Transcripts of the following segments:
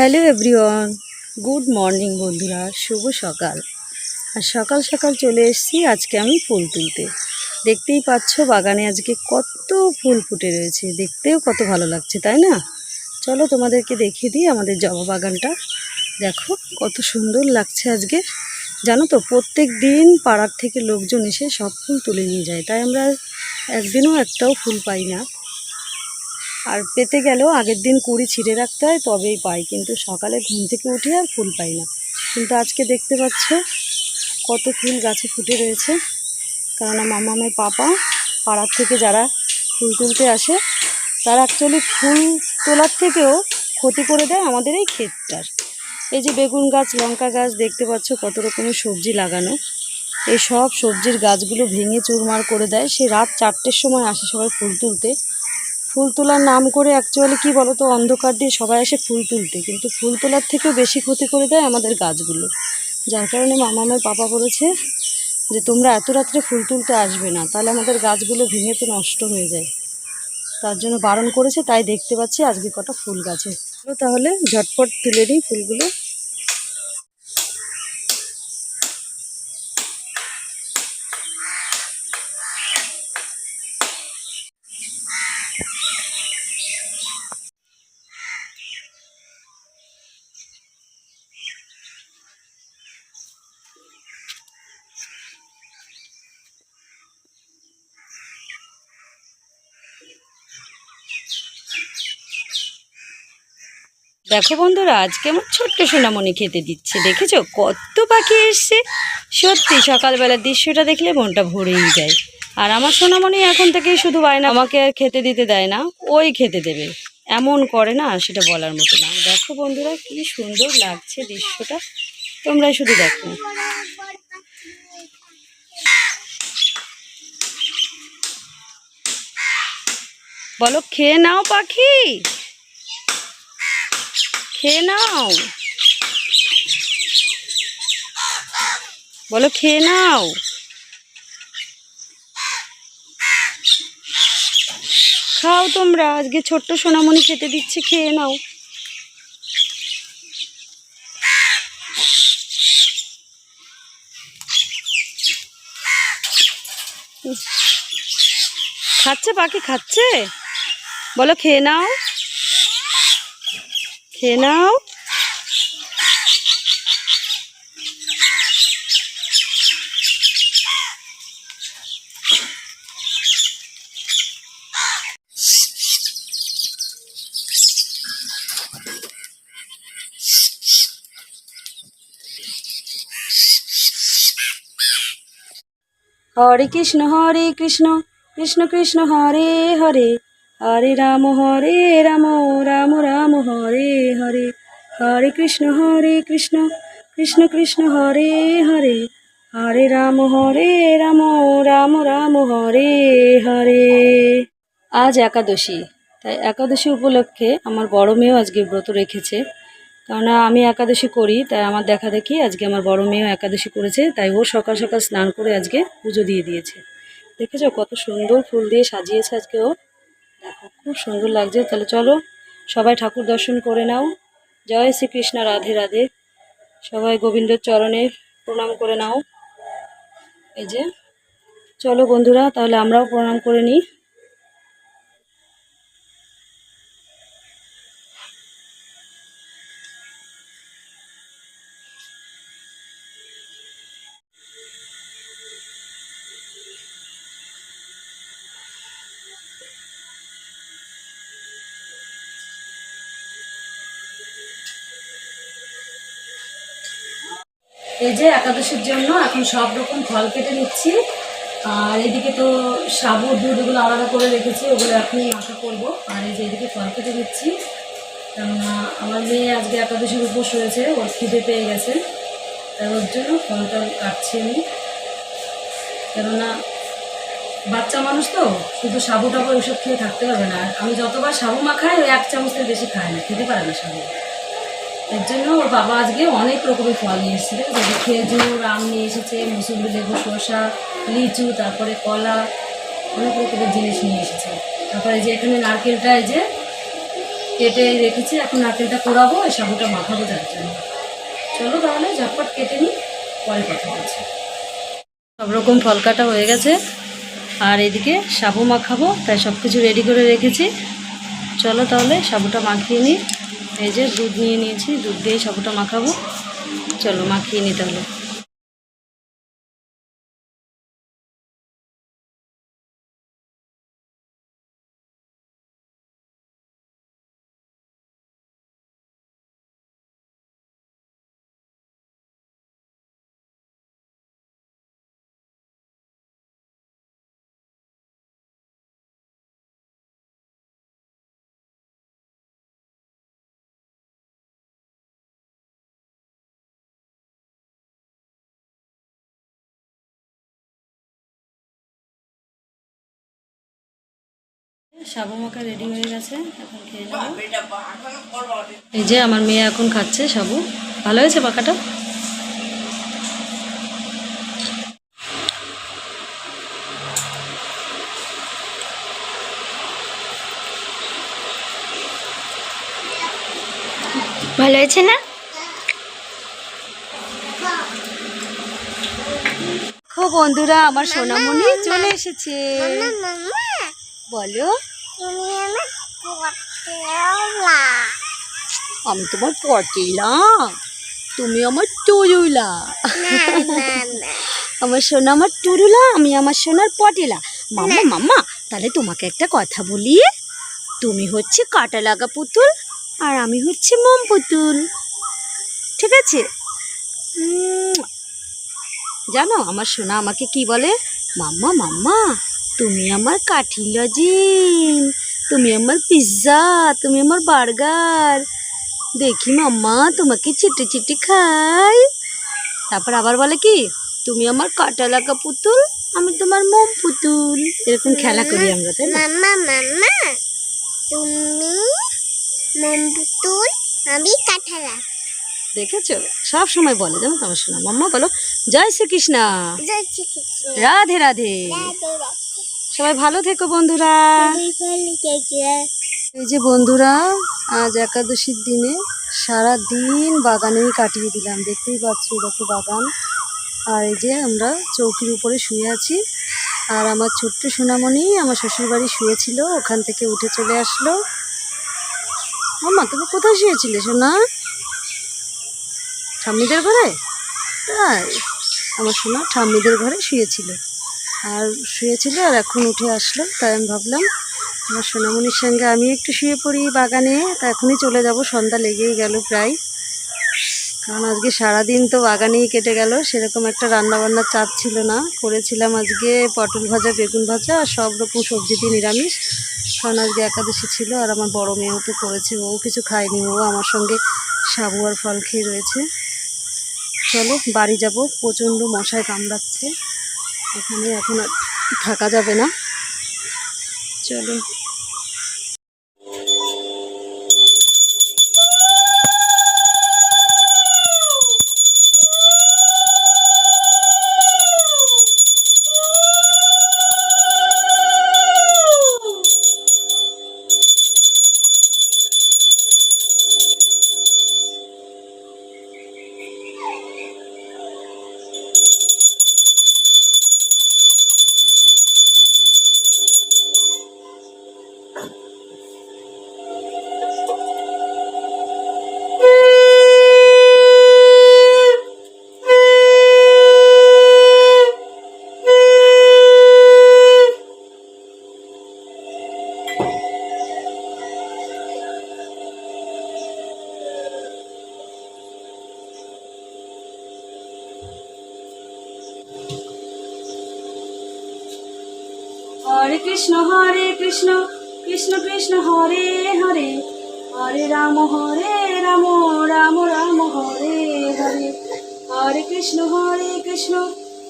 Hello everyone, good morning বন্ধুরা, শুভ সকাল। আর সকাল সকাল চলে এসেছি আজকে আমি ফুল তুলতে। দেখতেই পাচ্ছ বাগানে আজকে কত ফুল ফুটে রয়েছে, দেখতেও কত ভালো লাগছে, তাই না? চলো তোমাদেরকে দেখিয়ে দিই আমাদের জবা বাগানটা। দেখো কত সুন্দর লাগছে আজকে। জানো তো, প্রত্যেক দিন পাড়ার থেকে লোকজন এসে সব ফুল তুলে নিয়ে যায়, তাই আমরা একদিনও একটাও ফুল পাই না। আর পেতে গেলেও আগের দিন কুড়ি ছিঁড়ে রাখতে হয়, তবেই পাই। কিন্তু সকালে ঘুম থেকে উঠে আর ফুল পাই না। কিন্তু আজকে দেখতে পাচ্ছ কত ফুল গাছে ফুটে রয়েছে। কেননা মামামের পাপা পাড়ার থেকে যারা ফুল তুলতে আসে, তারা অ্যাকচুয়ালি ফুল তোলার থেকেও ক্ষতি করে দেয় আমাদের এই ক্ষেতটার। এই যে বেগুন গাছ, লঙ্কা গাছ, দেখতে পাচ্ছ কত রকমের সবজি লাগানো। এই সব সবজির গাছগুলো ভেঙে চুরমার করে দেয়। সে রাত চারটের সময় আসে সবাই ফুল তুলতে। ফুল তোলার নাম করে অ্যাকচুয়ালি কি বলো তো অন্ধকার দিয়ে সবাই আসে ফুল তুলতে। কিন্তু ফুল তোলার থেকেও বেশি ক্ষতি করে দেয় আমাদের গাছগুলো। যার কারণে মামামের পাপা বলেছে যে, তোমরা এত রাত্রে ফুল তুলতে আসবে না, তাহলে আমাদের গাছগুলো ভেঙে তো নষ্ট হয়ে যায়। তার জন্য বারণ করেছে, তাই দেখতে পাচ্ছি আজকে কটা ফুল গাছে। তাহলে ঝটপট তুলে নিই ফুলগুলো। দেখো বন্ধুরা, আজকে আমার ছোট্ট সোনামণি খেতে দিচ্ছে। দেখেছ? কত পাখি এসছে। সত্যি, সকালবেলার দৃশ্যটা দেখলে মনটা ভরেই যায়। আর আমার সোনামণি এখন থেকেই শুধু বায়না আমাকে আর খেতে দিতে দেয় না, ওই খেতে দেবে। এমন করে না, সেটা বলার মতো না। দেখো বন্ধুরা, কি সুন্দর লাগছে দৃশ্যটা। তোমরা শুধু দেখো। বলো, খেয়ে নাও পাখি। খেয়ে নাও। বলো, খেয়ে নাও। খাও তোমরা, আজকে ছোট্ট সোনামণি খেতে দিচ্ছে, খেয়ে নাও। খাচ্ছে, পাখি খাচ্ছে? বলো, খেয়ে নাও। খেয়ে নাও হরে কৃষ্ণ হরে কৃষ্ণ কৃষ্ণ কৃষ্ণ হরে হরে হরে রাম হরে রাম রাম রাম, হরে হরে। হরে কৃষ্ণ হরে কৃষ্ণ কৃষ্ণ কৃষ্ণ, হরে হরে। হরে রাম হরে রাম রাম রাম, হরে হরে। আজ একাদশী, তাই একাদশী উপলক্ষে আমার বড় মেয়েও আজকে ব্রত রেখেছে। কেননা আমি একাদশী করি, তাই আমার দেখা দেখি আজকে আমার বড় মেয়েও একাদশী করেছে, তাই ও সকাল সকাল স্নান করে আজকে পুজো দিয়ে দিয়েছে। দেখেছ কত সুন্দর ফুল দিয়ে সাজিয়েছে আজকে ও। দেখো, খুব সুন্দর লাগছে। তাহলে চলো, সবাই ঠাকুর দর্শন করে নাও। জয় শ্রীকৃষ্ণ, রাধে রাধে। সবাই গোবিন্দ চরণে প্রণাম করে নাও। এই যে, চলো বন্ধুরা, তাহলে আমরাও প্রণাম করে নিই। এই যে একাদশীর জন্য এখন সব রকম ফল কেটে নিচ্ছি। আর এদিকে তো সাবুর দুধ এগুলো আলাদা করে রেখেছি, ওগুলো এখনই মাখা করব। আর এই যে এদিকে ফল কেটে নিচ্ছি। কেননা আমার মেয়ে আজকে একাদশীর উপোস হয়েছে ওর খিদে পেয়ে গেছে। তাই ওর জন্য ফলটা কাটছি আমি। কেননা বাচ্চা মানুষ তো, শুধু সাবু টাবু ওইসব খেয়ে থাকতে পারবে না। আমি যতবার সাবু মাখাই ওই এক চামচের বেশি খায় না, খেতে পারে না সাবু এর জন্য ওর বাবা আজকে অনেক রকমের ফল নিয়ে এসেছিল। যেমন খেজুর, আম নিয়ে এসেছে মুসুম্বি লেবু, শসা, লিচু, তারপরে কলা, অনেক রকমের জিনিস নিয়ে এসেছে। তারপরে যে এখানে নারকেলটা এই যে কেটে রেখেছি, এখন নারকেলটা কোড়াবো এই সাবুটা মাখাবো যার জন্য। চলো তাহলে ঝটপট কেটে নিই, পরে কথা বলছি। সব রকম ফল কাটা হয়ে গেছে, আর এদিকে সাবু মাখাবো, তাই সব কিছু রেডি করে রেখেছি। চলো তাহলে সাবুটা মাখিয়ে নিই। এই যে দুধ নিয়ে নিয়েছি দুধ দিয়েই সবটা মাখাবো। চলো মাখিয়ে নিতে তাহলে। সাবু মাখা রেডি হয়ে গেছে এখন খেয়ে নেব। এই যে আমার মেয়ে এখন খাচ্ছে সাবু ভালো হয়েছে পাকাটা ভালো হয়েছে না? বন্ধুরা আমার সোনামণি চলে এসেছে। বলো। আমি তোমার পটিলা। তুমি আমার টুরুলা। আমার সোনা আমার টুরুলা আমি আমার সোনার পটিলা। মাম্মা মাম্মা তাহলে তোমাকে একটা কথা বলি। তুমি হচ্ছে কাটা লাগা পুতুল আর আমি হচ্ছে মোম পুতুল। ঠিক আছে? জানো আমার সোনা আমাকে কি বলে? মাম্মা মাম্মা তুমি আমার কাঠি লজিন তুমি আমার পিৎজা তুমি আমার বার্গার। দেখি মাম্মা তোমাকে চিটে চিটে খাই। তারপর আবার বলে কি তুমি আমার কাটা লাগা পুতুল আমি তোমার মোম পুতুল। এরকম খেলা করি আমরা তাই না? মাম্মা মাম্মা তুমি মম্বুতুল আমি কাঠালা। দেখেছ? সব সময় বলে জানো তো আমার শোনা মাম্মা বলো জয় শ্রীকৃষ্ণ। রাধে রাধে। সবাই ভালো থেকো বন্ধুরা। এই যে বন্ধুরা আজ একাদশীর দিনে সারা দিন বাগানেই কাটিয়ে দিলাম। দেখতেই পাচ্ছি দেখো বাগান। আর এই যে আমরা চৌকির উপরে শুয়ে আছি। আর আমার ছোট্ট সোনামণি আমার শ্বশুরবাড়ি শুয়েছিল ওখান থেকে উঠে চলে আসলো। মামা তুমি কোথায় শুয়েছিলে সোনা? ঠাম্মিদের ঘরে? আমার সোনা ঠাম্মিদের ঘরে শুয়েছিল। আর শুয়েছিল আর এখন উঠে আসলো, তাই আমি ভাবলাম, আমার সোনামণির সঙ্গে আমি একটু শুয়ে পড়ি বাগানে, তা এখনই চলে যাব, সন্ধ্যা লেগেই গেল প্রায়। কারণ আজকে সারাদিন তো বাগানেই কেটে গেল, সেরকম একটা রান্নাবান্নার চাপ ছিল না। করেছিলাম আজকে পটল ভাজা, বেগুন ভাজা, আর সব রকম সবজি দিয়ে নিরামিষ। কারণ আজকে একাদশী ছিল, আর আমার বড় মেয়েও তো করেছে, ও কিছু খায়নি, ও আমার সঙ্গে সাবু আর ফল খেয়ে রয়েছে। চলো বাড়ি যাব। প্রচণ্ড মশায় কামড়াচ্ছে। এখানে এখন আর থাকা যাবে না। চলো।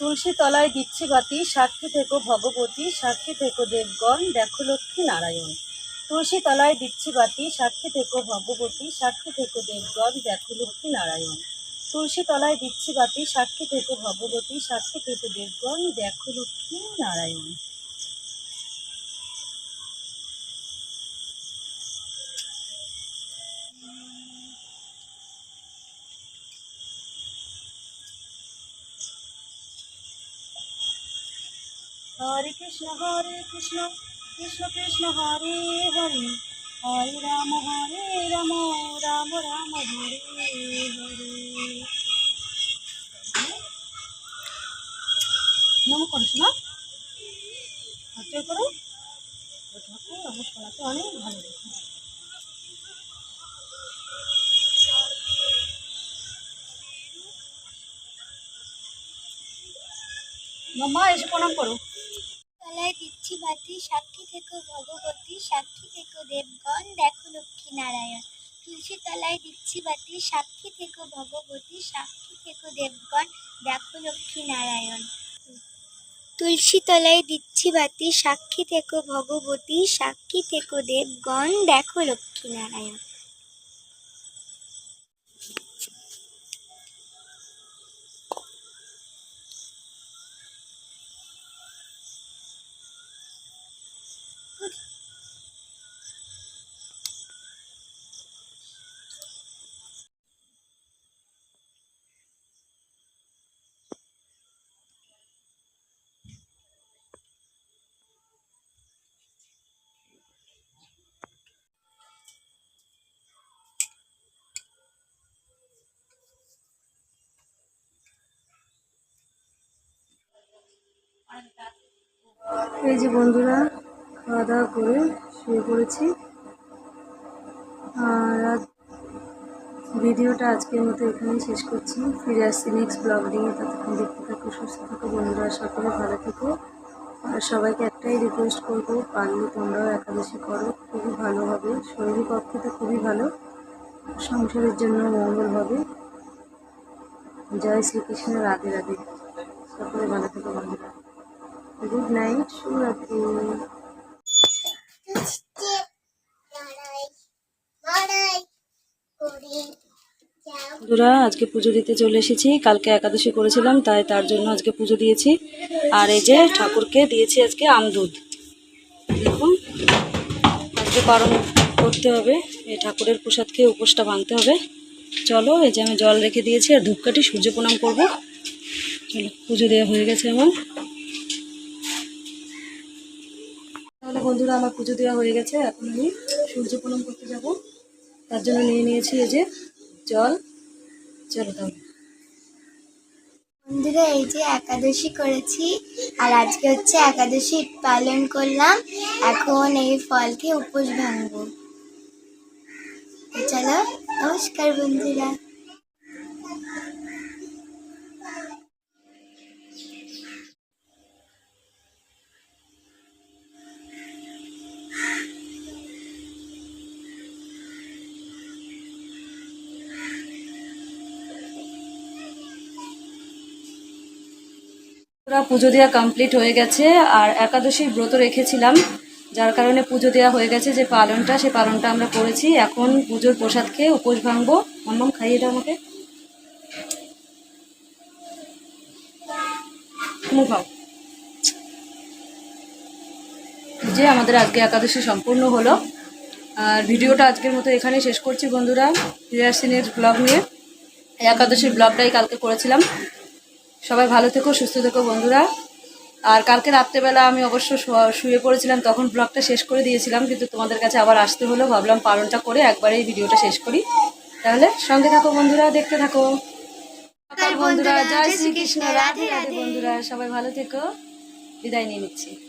তুলসী তলায় দিচ্ছি বাতি, সাক্ষী থেকো ভগবতী, সাক্ষী থেকো দেবগণ, দেখো লক্ষ্মী নারায়ণ। তুলসী তলায় দিচ্ছি বাতি, সাক্ষী থেকো ভগবতী, সাক্ষী থেকো দেবগণ, দেখো লক্ষ্মী নারায়ণ। তুলসী তলায় দিচ্ছি বাতি, সাক্ষী থেকো ভগবতী, সাক্ষী থেকো দেবগণ, দেখো লক্ষ্মী নারায়ণ। হরে কৃষ্ণ হরে কৃষ্ণ কৃষ্ণ কৃষ্ণ, হরে হরে। হরে রাম হরে রাম রাম রাম, হরে হরে। নম করিস না হাতে করো। ঠাকুর, আমার শোনাতে অনেক ভালো লাগে। মাম্মা এসে প্রণাম করো। তলায় দিচ্ছি বাতি সাক্ষী থেকো ভগবতী, সাক্ষী থেকো দেবগণ, দেখো লক্ষ্মী নারায়ণ। তুলসী তলায় দিচ্ছি বাতি সাক্ষী থেকো ভগবতী, সাক্ষী থেকো দেবগণ, দেখো লক্ষ্মী নারায়ণ। তুলসী তলায় দিচ্ছি বাতি সাক্ষী থেকো ভগবতী, সাক্ষী থেকো দেবগণ, দেখো লক্ষ্মী নারায়ণ। এই যে বন্ধুরা খাওয়া দাওয়া করে শুয়ে পড়েছি। আর ভিডিওটা আজকের মতো এখানেই শেষ করছি। ফিরে আসছি নেক্সট ব্লগ নিয়ে। ততক্ষণ দেখতে থাকো, সুস্থ থাকো বন্ধুরা। সকলে ভালো থেকো। আর সবাইকে একটাই রিকোয়েস্ট করব পারলে তোমরাও একাদশী করো। খুবই ভালো হবে। শরীরের পক্ষে তো খুবই ভালো। সংসারের জন্য মঙ্গল হবে। জয় শ্রীকৃষ্ণ রাধে রাধে সকলে ভালো থেকো বন্ধুরা। গুড নাইট শুভরাত্রি বন্ধুরা, আজকে পুজো দিতে চলে এসেছি। কালকে একাদশী করেছিলাম, তাই তার জন্য আজকে পুজো দিয়েছি। আর এই যে ঠাকুরকে দিয়েছি আজকে আমদুধ দেখুন আজকে পালন করতে হবে, এই ঠাকুরের প্রসাদ খেয়ে উপোসটা ভাঙতে হবে। চলো, এই যে আমি জল রেখে দিয়েছি, আর ধূপকাঠি সূর্য প্রণাম করব। চলো, পুজো দেওয়া হয়ে গেছে আমার বন্ধুরা, আমার পুজো দেওয়া হয়ে গেছে। এখন আমি সূর্য প্রণাম করতে যাব। তার জন্য নিয়ে নিয়েছি এই যে জল। চলো তাহলে। বন্ধুরা, এই যে একাদশী করেছি, আর আজকে হচ্ছে একাদশী পালন করলাম। এখন এই ফল খেয়ে উপোস ভাঙবো। চলো, নমস্কার বন্ধুরা। পুরো পুজো দেওয়া কমপ্লিট হয়ে গেছে, আর একাদশীর ব্রত রেখেছিলাম, যার কারণে পুজো দেওয়া হয়ে গেছে যে পালনটা, সে পালনটা আমরা করেছি। এখন পুজোর প্রসাদ খেয়ে উপোস ভাঙবো। মাম্মাম খাইয়ে দাও আমাকে। যে আমাদের আজকে একাদশী সম্পূর্ণ হলো। আর ভিডিওটা আজকের মতো এখানে শেষ করছি বন্ধুরা। ফিরে আসছি ব্লগ নিয়ে। একাদশীর ব্লগটাই কালকে করেছিলাম। সবাই ভালো থেকো সুস্থ থেকো বন্ধুরা। আর কালকে রাত্রেবেলা আমি অবশ্য শোয়া- পড়েছিলাম তখন ব্লগটা শেষ করে দিয়েছিলাম কিন্তু তোমাদের কাছে আবার আসতে হলো। ভাবলাম পালনটা করে একবারে এই ভিডিওটা শেষ করি। তাহলে সঙ্গে থাকো বন্ধুরা দেখতে থাকো। বন্ধুরা জয় শ্রীকৃষ্ণ রাধে রাধে। বন্ধুরা সবাই ভালো থেকো। বিদায় নিয়ে নিচ্ছি।